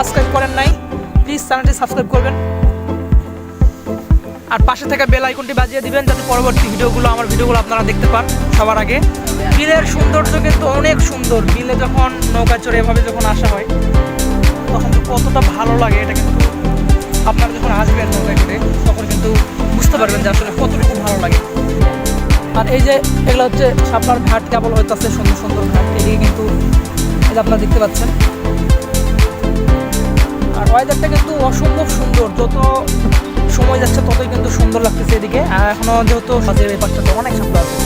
Subscribe করেন নাই please চ্যানেলটি সাবস্ক্রাইব করবেন। আর পাশে থাকা বেল আইকনটি বাজিয়ে দিবেন, যাতে পরবর্তী ভিডিওগুলো, আমার ভিডিওগুলো আপনারা দেখতে পান সবার আগে। বিলের সৌন্দর্য কিন্তু অনেক সুন্দর। বিলে যখন নৌকা চড়ে এভাবে যখন আসা হয়, তখন তো কতটা ভালো লাগে এটা কিন্তু। আপনারা যখন আসবেন নৌকায় করে তখন কিন্তু বুঝতে পারবেন যে আসলে কতটুকু ভালো লাগে। আর এই যে, এগুলো হচ্ছে সাপলার ঘাট, কেবল হইতেছে সুন্দর সুন্দর ঘাট। এদিকে কিন্তু এটা আপনারা দেখতে পাচ্ছেন আর ওয়েদারটা কিন্তু অসম্ভব সুন্দর। যত সময় যাচ্ছে, ততই কিন্তু সুন্দর লাগতেছে এদিকে। আর এখনও যেহেতু সাজের এই তো অনেক সুন্দর আছে।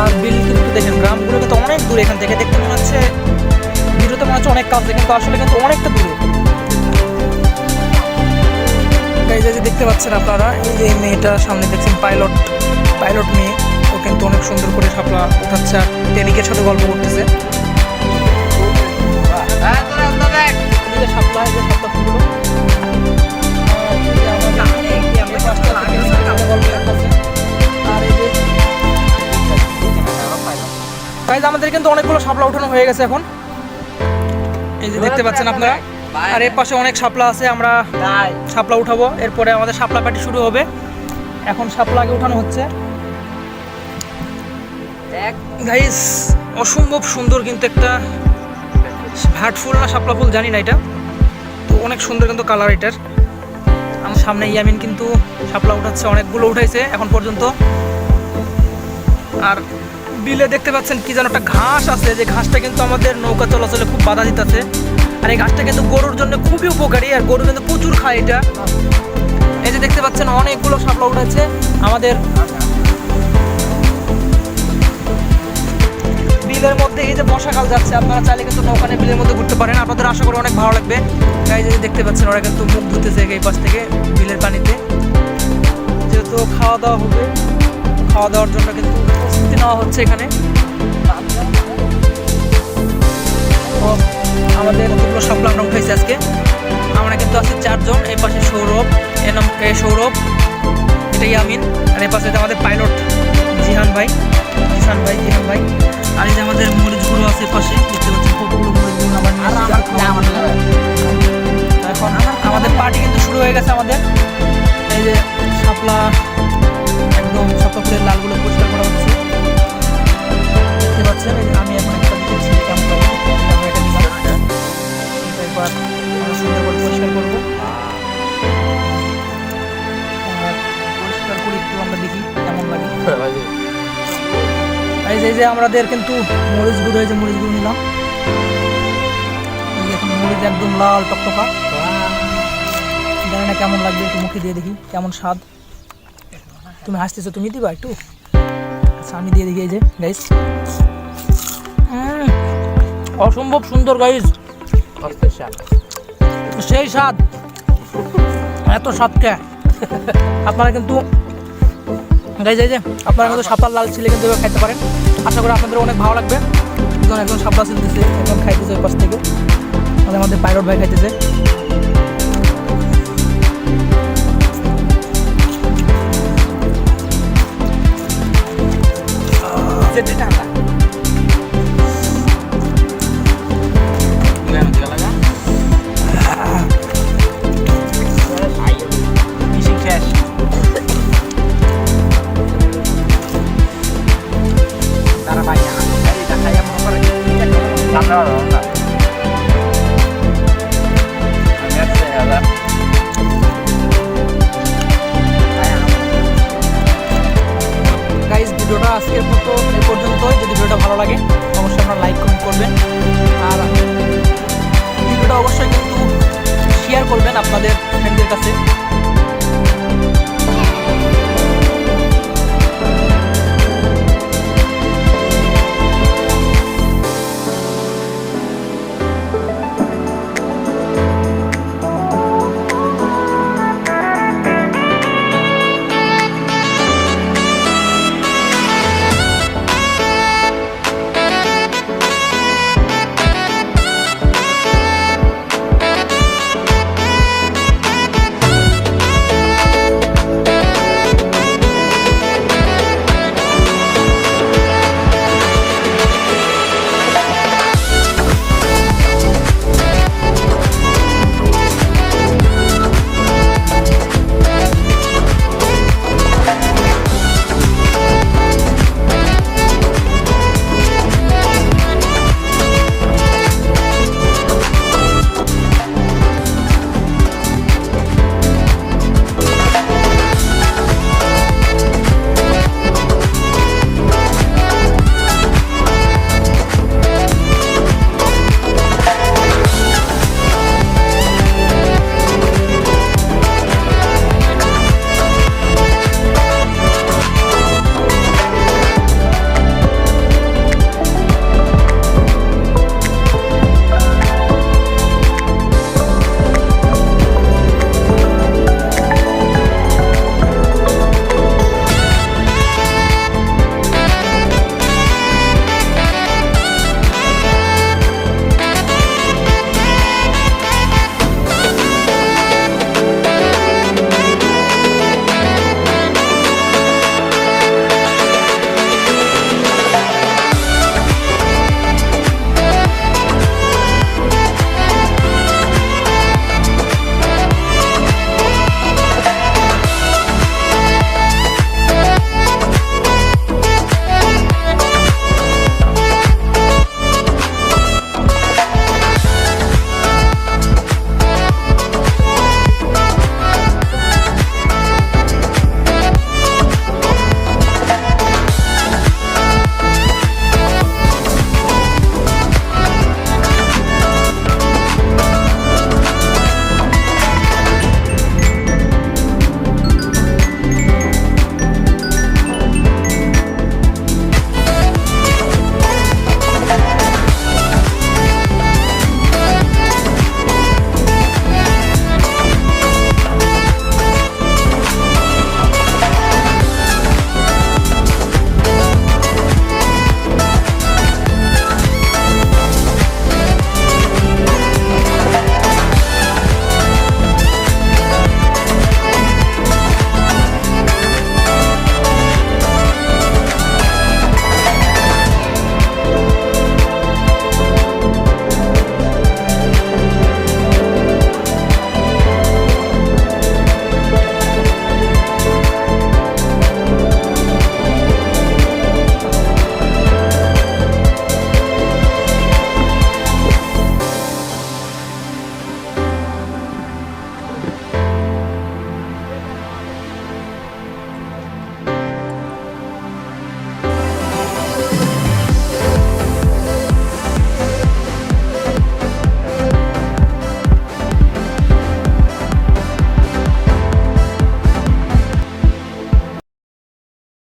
আর বিল কিন্তু দেখেন, গ্রামগুলো কিন্তু অনেক দূরে এখান থেকে। দেখতে মনে হচ্ছে ভিডিওতে মনে হচ্ছে অনেক কাছে, কিন্তু আসলে কিন্তু অনেকটা দূরে। যে দেখতে পাচ্ছেন আপনারা, এই যে মেয়েটা সামনে দেখছেন পাইলট পাইলট মেয়ে। ও কিন্তু অনেক সুন্দর করে সাপলা উঠাচ্ছে আর টেনিকের সাথে গল্প করতেছে। সাপলা এই সাপলা আমাদের গাইজ কিন্তু অনেকগুলো শাপলা উঠানো হয়ে গেছে এখন। এই যে দেখতে পাচ্ছেন আপনারা। আর এর পাশে অনেক শাপলা আছে, আমরা শাপলা উঠাবো। এরপরে আমাদের শাপলা পাটি শুরু হবে। এখন শাপলা আগে উঠানো হচ্ছে। গাইস অসম্ভব সুন্দর কিন্তু একটা হার্ট ফুল না শাপলা ফুল, জানি না এটা। অনেক সুন্দর কিন্তু কালার এটার। আমার সামনে ইয়ামিন কিন্তু শাপলা উঠাচ্ছে, অনেকগুলো উঠাইছে এখন পর্যন্ত। আর বিলে দেখতে পাচ্ছেন কি যেন একটা ঘাস আছে, যে ঘাসটা কিন্তু আমাদের নৌকা চলাচলে খুব বাধা দিতেছে। আর এই ঘাসটা কিন্তু গরুর জন্য খুবই উপকারী, আর গরু কিন্তু প্রচুর খায় এটা। এই যে দেখতে পাচ্ছেন, অনেকগুলো শাপলা উঠেছে আমাদের বিলের মধ্যে এই যে বর্ষাকাল যাচ্ছে, আপনারা চাইলে কিন্তু নৌকা নিয়ে বিলের মধ্যে ঘুরতে পারেন। আপনাদের আশা করি অনেক ভালো লাগবে। এই যে দেখতে পাচ্ছেন, ওরা কিন্তু মুখ ধুতেছে এই পাশ থেকে বিলের পানিতে। যেহেতু খাওয়া দাওয়া হবে, খাওয়া দাওয়ার জন্য কিন্তু প্রস্তুতি নেওয়া হচ্ছে এখানে। আমাদের দুটো সাপলা আমরা উঠেছি আজকে। আমরা কিন্তু আছি চারজন, এই পাশে সৌরভ, এ নাম, এ সৌরভ, এটা ইয়ামিন, আর এই পাশে আমাদের পাইলট জিহান ভাই। জিহান ভাই জিহান ভাই। আর এই যে আমাদের মরিচ গুঁড়ো আছে পাশে দেখতে পাচ্ছেন কতগুলো মরিচ গুঁড়ো। আমার। এখন আমাদের পার্টি কিন্তু শুরু হয়ে গেছে আমাদের। এই যে শাপলা একদম শাপলা লালগুলো পরিষ্কার করা হচ্ছে। দেখতে পাচ্ছেন আমি এখন আমাদের কিন্তু মরিচ গুঁড়ো যে মরিচ গুঁড়ো নিলাম। মরিচ একদম লাল টকটকা। জানি না কেমন লাগবে, একটু মুখে দিয়ে দেখি কেমন স্বাদ। তুমি হাসতেছো, তুমি দিবা একটু? আচ্ছা আমি দিয়ে দেখি এই যে গাইস অসম্ভব সুন্দর গাইস সেই স্বাদ। এত স্বাদ কে আপনারা কিন্তু যাই যাই যে আপনারা কিন্তু সাপার লাল ছিলে কিন্তু খাইতে পারেন। আশা করি আপনাদের অনেক ভালো লাগবে। একজন একজন সাপলা দিচ্ছে একজন খাইতেছে ওই পাশ থেকে। মানে আমাদের পাইলট ভাই খাইতেছে। যেটা আপনাদের ফ্রেন্ডদের কাছে।